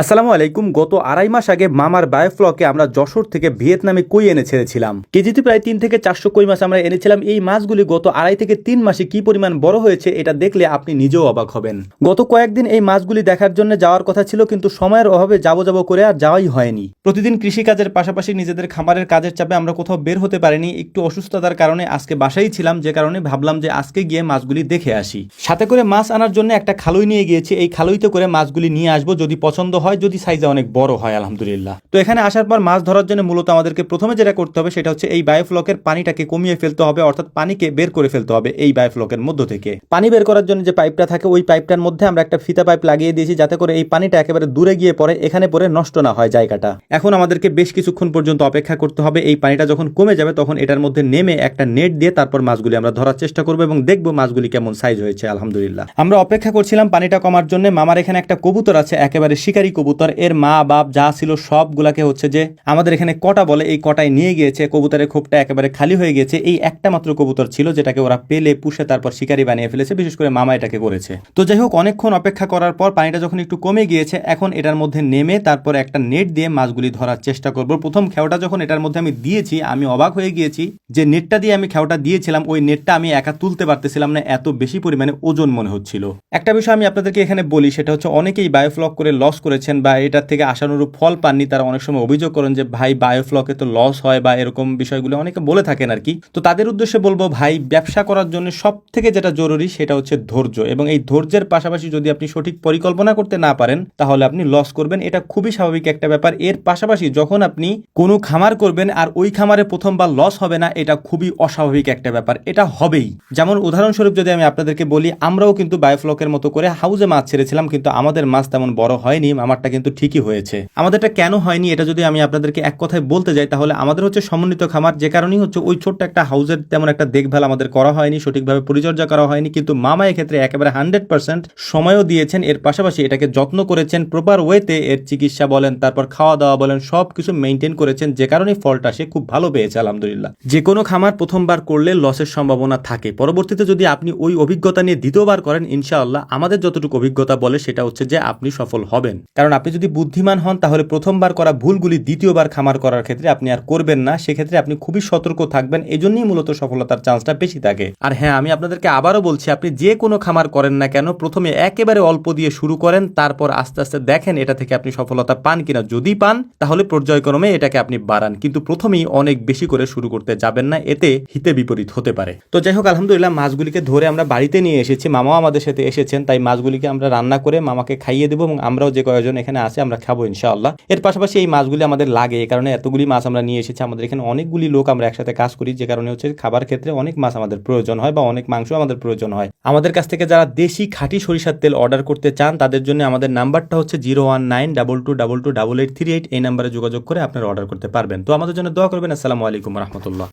আসসালামু আলাইকুম। গত আড়াই মাস আগে মামার বায়োফ্লকে আমরা যশোর থেকে ভিয়েতনামে কই এনে ছেড়েছিলাম কেজিতে প্রায় তিন থেকে চারশো কই মাছ আমরা এনেছিলাম। এই মাছগুলি গত আড়াই থেকে তিন মাসে কি পরিমাণ বড় হয়েছে এটা দেখলে আপনি নিজেও অবাক হবেন। গত কয়েকদিন এই মাছগুলি দেখার জন্য যাওয়ার কথা ছিল, কিন্তু সময়ের অভাবে যাব যাব করে আর যাওয়াই হয়নি। প্রতিদিন কৃষিকাজের পাশাপাশি নিজেদের খামারের কাজের চাপে আমরা কোথাও বের হতে পারিনি। একটু অসুস্থতার কারণে আজকে বাসায় ছিলাম, যে কারণে ভাবলাম যে আজকে গিয়ে মাছগুলি দেখে আসি। সাথে করে মাছ আনার জন্য একটা খালুই নিয়ে গিয়েছি। এই খালুইতে করে মাছগুলি নিয়ে আসব যদি পছন্দ হয় যদি সাইজে অনেক বড় হয়, আলহামদুলিল্লাহ। তো এখানে আসার পর মাছ ধরার জন্য মূলত আমাদেরকে প্রথমে যেটা করতে হবে সেটা হচ্ছে এই বায়োফ্লকের পানিটাকে কমিয়ে ফেলতে হবে, অর্থাৎ পানিকে বের করে ফেলতে হবে এই বায়োফ্লকের মধ্য থেকে। পানি বের করার জন্য যে পাইপটা থাকে, ওই পাইপটার মধ্যে আমরা একটা ফিতা পাইপ লাগিয়ে দিয়েছি, যাতে করে এই পানিটা একেবারে দূরে গিয়ে পড়ে, এখানে পরে নষ্ট না হয় জায়গাটা। এখন আমাদেরকে বেশ কিছুক্ষণ পর্যন্ত অপেক্ষা করতে হবে, এই পানিটা যখন কমে যাবে তখন এটার মধ্যে নেমে একটা নেট দিয়ে তারপর মাছগুলি আমরা ধরার চেষ্টা করব এবং দেখব মাছগুলি কেমন সাইজ হয়েছে, আলহামদুলিল্লাহ। আমরা অপেক্ষা করছিলাম পানিটা কমার জন্য, মামার এখানে একটা কবুতর আছে, একেবারে শিকারী কবুতর, এর মা, বাপ যা ছিল সবগুলাকে হচ্ছে যে আমাদের এখানে কটা বলে, এই কটায় নিয়ে গিয়েছে। কবুতরের খোপটা একেবারে খালি হয়ে গেছে এই একটা মাত্র কবুতর ছিল যেটাকে ওরা পেলে, পুষে, তারপর শিকারি বানিয়ে ফেলেছে। বিশেষ করে মামা এটাকে করেছে। তো যাই হোক, অনেকক্ষণ অপেক্ষা করার পর পানিটা যখন একটু কমে গিয়েছে, এখন এটার মধ্যে নেমে তারপর একটা নেট দিয়ে মাছগুলি ধরার চেষ্টা করব। প্রথম খেওটা যখন এটার মধ্যে আমি দিয়েছি, আমি অবাক হয়ে গিয়েছি যে নেটটা দিয়ে আমি খেওটা দিয়েছিলাম, ওই নেটটা আমি একা তুলতে পারতেছিলাম না, এত বেশি পরিমাণে ওজন মনে হচ্ছিল। একটা বিষয় আমি আপনাদেরকে এখানে বলি, সেটা হচ্ছে অনেকেই বায়োফ্লক করে লস করেছেন বা এটার থেকে আশানুরূপ ফল পাননি, তারা অনেক সময় অভিযোগ করেন যে, ভাই বায়োফ্লকে তো লস হয় বা এরকম বিষয়গুলো অনেকে বলে থাকেন আর কি। তো তাদের উদ্দেশ্যে বলব, ভাই, ব্যবসা করার জন্য সব থেকে যেটা জরুরি সেটা হচ্ছে ধৈর্য এবং এই ধৈর্যের পাশাপাশি যদি আপনি সঠিক পরিকল্পনা করতে না পারেন, তাহলে আপনি লস করবেন। এটা খুবই স্বাভাবিক একটা ব্যাপার। এর পাশাপাশি যখন আপনি কোনো খামার করবেন আর ওই খামারে প্রথমবার লস হবে না, এটা খুবই অস্বাভাবিক একটা ব্যাপার। এটা হবেই। যেমন উদাহরণস্বরূপ যদি আমি আপনাদেরকে বলি, আমরাও কিন্তু বায়োফ্লকের মতো করে হাউজে মাছ ছেড়েছিলাম, কিন্তু আমাদের মাছ তেমন বড় হয়নি। আমারটা কিন্তু ঠিকই হয়েছে। আমাদেরটা কেন হয়নি এটা যদি আমি আপনাদেরকে এক কথায় বলতে যাই, তাহলে আমাদের হচ্ছে সমন্বিত খামার, যে কারণেই হচ্ছে ওই ছোট্ট একটা হাউজের তেমন একটা দেখভাল আমাদের করা হয়নি, সঠিকভাবে পরিচর্যা করা হয়নি, কিন্তু মামা এক্ষেত্রে একেবারে হান্ড্রেড পার্সেন্ট সময়ও দিয়েছেন, এর পাশাপাশি এটাকে যত্ন করেছেন, প্রপার ওয়েতে এর চিকিৎসা বলেন, তারপর খাওয়া দাওয়া বলেন সব কিছু মেনটেন করেছেন, যে কারণে ফলটা সে খুব ভালো পেয়েছে, আলহামদুলিল্লাহ। যে কোনো খামার প্রথমবার করলে লসের সম্ভাবনা থাকে। পরবর্তীতে যদি আপনি ওই অভিজ্ঞতা নিয়ে দ্বিতীয়বার করেন, ইনশাআল্লাহ আমাদের যতটুকু অভিজ্ঞতা বলে সেটা হচ্ছে যে আপনি সফল হবেন। কারণ আপনি যদি বুদ্ধিমান হন, তাহলে প্রথমবার করা ভুলগুলি দ্বিতীয়বার খামার করার ক্ষেত্রে আপনি আর করবেন না। সেক্ষেত্রে আপনি খুবই সতর্ক থাকবেন। এজন্যই মূলত সফলতার চান্সটা বেশি থাকে। আর হ্যাঁ আমি আপনাদেরকে আবারও বলছি, আপনি যে কোনো খামার করেন না কেন, প্রথমে একেবারে অল্প দিয়ে শুরু করেন, তারপর আস্তে আস্তে দেখেন এটা থেকে আপনি সফলতা পান কিনা। যদি পান, তাহলে পর্যায়ক্রমে এটাকে আপনি বাড়ান। কিন্তু প্রথমেই অনেক বেশি করে শুরু করতে যাবেন না, এতে হিতে বিপরীত হতে পারে। তো যাই হোক, আলহামদুলিল্লাহ মাছগুলিকে ধরে আমরা বাড়িতে নিয়ে এসেছি। মামাও আমাদের সাথে এসেছেন, তাই মাছগুলিকে আমরা রান্না করে মামাকে খাইয়ে দেবো এবং আমরাও যে কয়েকজন এখানে আছে, আমরা খাব ইনশাআল্লাহ। এর পাশাপাশি এই মাছগুলি আমাদের লাগে, এই কারণে এতগুলি মাছ আমরা নিয়ে এসেছি। আমাদের এখানে অনেকগুলি লোক আমরা একসাথে কাজ করি, যে কারণে হচ্ছে খাবার ক্ষেত্রে অনেক মাছ আমাদের প্রয়োজন হয় বা অনেক মাংস আমাদের প্রয়োজন হয়। আমাদের কাছ থেকে যারা দেশি খাঁটি সরিষার তেল অর্ডার করতে চান, তাদের জন্য আমাদের নাম্বারটা হচ্ছে zero one nine double two double two double eight three eight, এই নাম্বারে যোগাযোগ করে আপনারা অর্ডার করতে পারবেন। তো আমাদের জন্য দোয়া করবেন। আসসালামু আলাইকুম রহমতুল্লাহ।